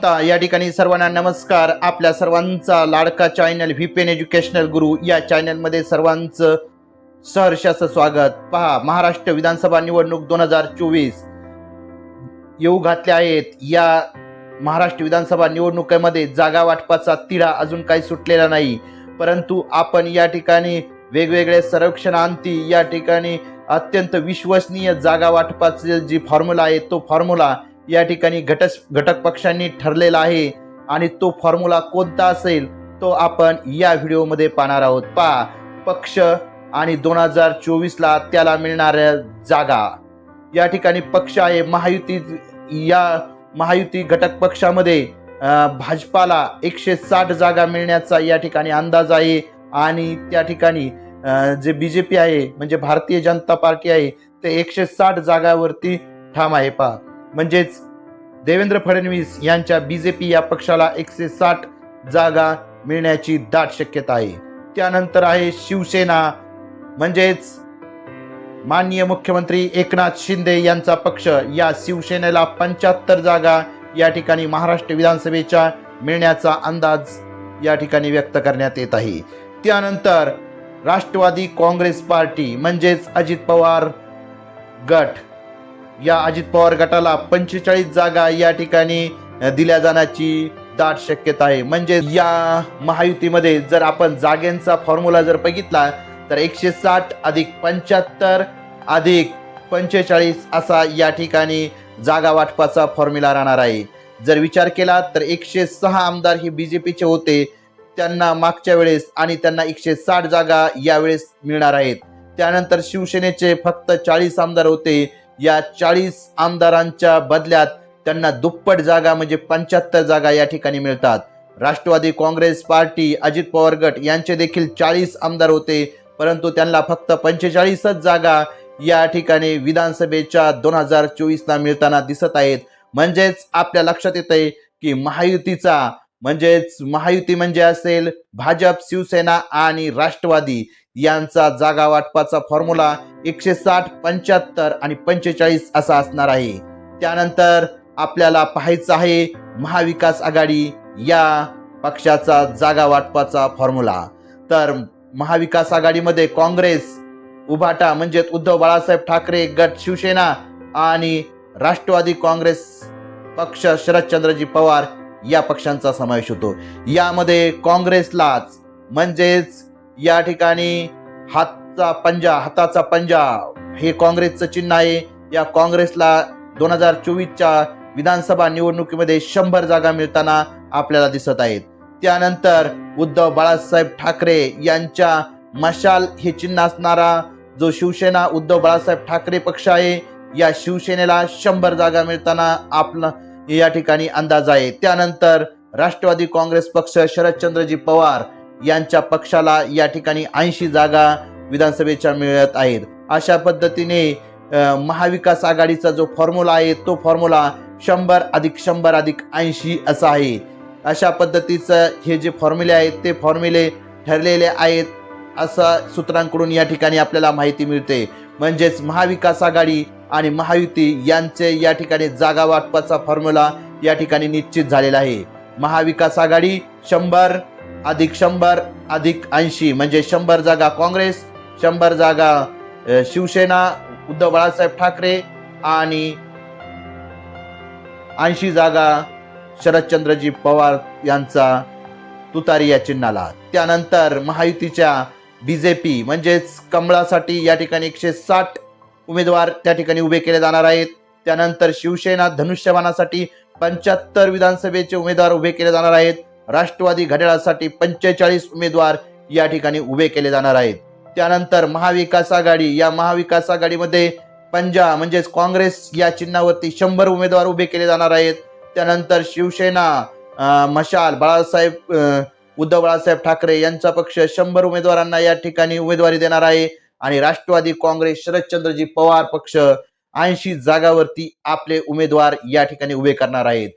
समता या ठिकाणी सर्वांना नमस्कार. आपल्या सर्वांचा लाडका चॅनल व्हीपेन एज्युकेशनल गुरु या चॅनलमध्ये सर्वांचं सहर्ष स्वागत. पहा महाराष्ट्र विधानसभा निवडणूक दोन हजार चोवीस येऊ घातल्या आहेत. या महाराष्ट्र विधानसभा निवडणुकीमध्ये जागा वाटपाचा तिढा अजून काही सुटलेला नाही. परंतु आपण या ठिकाणी वेगवेगळे सर्वेक्षणांती या ठिकाणी अत्यंत विश्वसनीय जागा वाटपाचे जी फॉर्म्युला आहे तो फॉर्म्युला या ठिकाणी घटक घटक पक्षांनी ठरलेला आहे आणि तो फॉर्म्युला कोणता असेल तो आपण या व्हिडिओमध्ये पाहणार आहोत. पहा पक्ष आणि दोन हजार चोवीसला त्याला मिळणाऱ्या जागा. या ठिकाणी पक्ष आहे महायुती या महायुती घटक पक्षामध्ये भाजपाला एकशे साठ जागा मिळण्याचा या ठिकाणी अंदाज आहे आणि त्या ठिकाणी जे बी जे पी आहे म्हणजे भारतीय जनता पार्टी आहे ते एकशे साठ जागावरती ठाम आहे. पहा म्हणजेच देवेंद्र फडणवीस यांच्या बीजेपी या पक्षाला एकशे साठ जागा मिळण्याची दाट शक्यता आहे. त्यानंतर आहे शिवसेना म्हणजेच माननीय मुख्यमंत्री एकनाथ शिंदे यांचा पक्ष. या शिवसेनेला पंच्याहत्तर जागा या ठिकाणी महाराष्ट्र विधानसभेच्या मिळण्याचा अंदाज या ठिकाणी व्यक्त करण्यात येत आहे. त्यानंतर राष्ट्रवादी काँग्रेस पार्टी म्हणजेच अजित पवार गट. या अजित पवार गटाला पंचेचाळीस जागा या ठिकाणी दिल्या जाण्याची दाट शक्यता आहे. म्हणजे या महायुतीमध्ये जर आपण जागेंचा फॉर्म्युला जर बघितला तर एकशे साठ अधिक पंच्याहत्तर अधिक पंचेचाळीस असा या ठिकाणी जागा वाटपाचा फॉर्म्युला राहणार आहे. जर विचार केला तर एकशे सहा आमदार हे बी जे पीचे होते. त्यांना मागच्या वेळेस आणि त्यांना एकशे साठ जागा यावेळेस मिळणार आहेत. त्यानंतर शिवसेनेचे फक्त चाळीस आमदार होते. या चाळीस आमदारांच्या बदल्यात त्यांना दुप्पट जागा म्हणजे पंच्याहत्तर जागा या ठिकाणी मिळतात. राष्ट्रवादी काँग्रेस पार्टी अजित पवार गट यांचे देखील चाळीस आमदार होते परंतु त्यांना फक्त पंचेचाळीसच जागा या ठिकाणी विधानसभेच्या दोन हजार चोवीसला मिळताना दिसत आहेत. म्हणजेच आपल्या लक्षात येत आहे की महायुतीचा म्हणजेच महायुती म्हणजे असेल भाजप शिवसेना आणि राष्ट्रवादी यांचा जागा वाटपाचा फॉर्म्युला एकशे साठ पंच्याहत्तर आणि पंचेचाळीस असा असणार आहे. त्यानंतर आपल्याला पाहायचं आहे महाविकास आघाडी या पक्षाचा जागा वाटपाचा फॉर्म्युला. तर महाविकास आघाडीमध्ये काँग्रेस उभाटा म्हणजेच उद्धव बाळासाहेब ठाकरे गट शिवसेना आणि राष्ट्रवादी काँग्रेस पक्ष शरदचंद्रजी पवार या पक्षांचा समावेश होतो. यामध्ये काँग्रेसलाच म्हणजेच या ठिकाणी हातचा पंजा हाताचा पंजा. हे काँग्रेसचं चिन्ह आहे. या काँग्रेसला दोन हजार चोवीसच्या विधानसभा निवडणुकीमध्ये शंभर जागा मिळताना आपल्याला दिसत आहेत. त्यानंतर उद्धव बाळासाहेब ठाकरे यांच्या मशाल हे चिन्ह असणारा जो शिवसेना उद्धव बाळासाहेब ठाकरे पक्ष आहे या शिवसेनेला शंभर जागा मिळताना आपला या ठिकाणी अंदाज आहे. त्यानंतर राष्ट्रवादी काँग्रेस पक्ष शरदचंद्रजी पवार यांच्या पक्षाला या ठिकाणी ऐंशी जागा विधानसभेच्या मिळत आहेत. अशा पद्धतीने महाविकास आघाडीचा जो फॉर्म्युला आहे तो फॉर्म्युला शंभर अधिक शंभर अधिक ऐंशी असा आहे. अशा पद्धतीचं हे जे फॉर्म्युले आहेत ते फॉर्म्युले ठरलेले आहेत असं सूत्रांकडून या ठिकाणी आपल्याला माहिती मिळते. म्हणजेच महाविकास आघाडी आणि महायुती यांचे या ठिकाणी जागा वाटपाचा फॉर्म्युला या ठिकाणी निश्चित झालेला आहे. महाविकास आघाडी शंभर अधिक शंभर अधिक ऐंशी म्हणजे शंभर जागा काँग्रेस शंभर जागा शिवसेना उद्धव बाळासाहेब ठाकरे आणि ऐंशी जागा शरदचंद्रजी पवार यांचा तुतारी या चिन्हाला. त्यानंतर महायुतीच्या बी जे पी म्हणजेच कमळासाठी या ठिकाणी एकशे साठ उमेदवार त्या ठिकाणी उभे केले जाणार आहेत. त्यानंतर शिवसेना धनुष्यबाणासाठी पंच्याहत्तर विधानसभेचे उमेदवार उभे केले जाणार आहेत. राष्ट्रवादी घड्याळासाठी पंचेचाळीस उमेदवार या ठिकाणी उभे केले जाणार आहेत. त्यानंतर महाविकास आघाडी या महाविकास आघाडीमध्ये पंजा म्हणजेच काँग्रेस या चिन्हावरती शंभर उमेदवार उभे केले जाणार आहेत. त्यानंतर शिवसेना मशाल बाळासाहेब उद्धव बाळासाहेब ठाकरे यांचा पक्ष शंभर उमेदवारांना या ठिकाणी उमेदवारी देणार आहे. आणि राष्ट्रवादी काँग्रेस शरदचंद्रजी पवार पक्ष ऐंशी जागावरती आपले उमेदवार या ठिकाणी उभे करणार आहेत.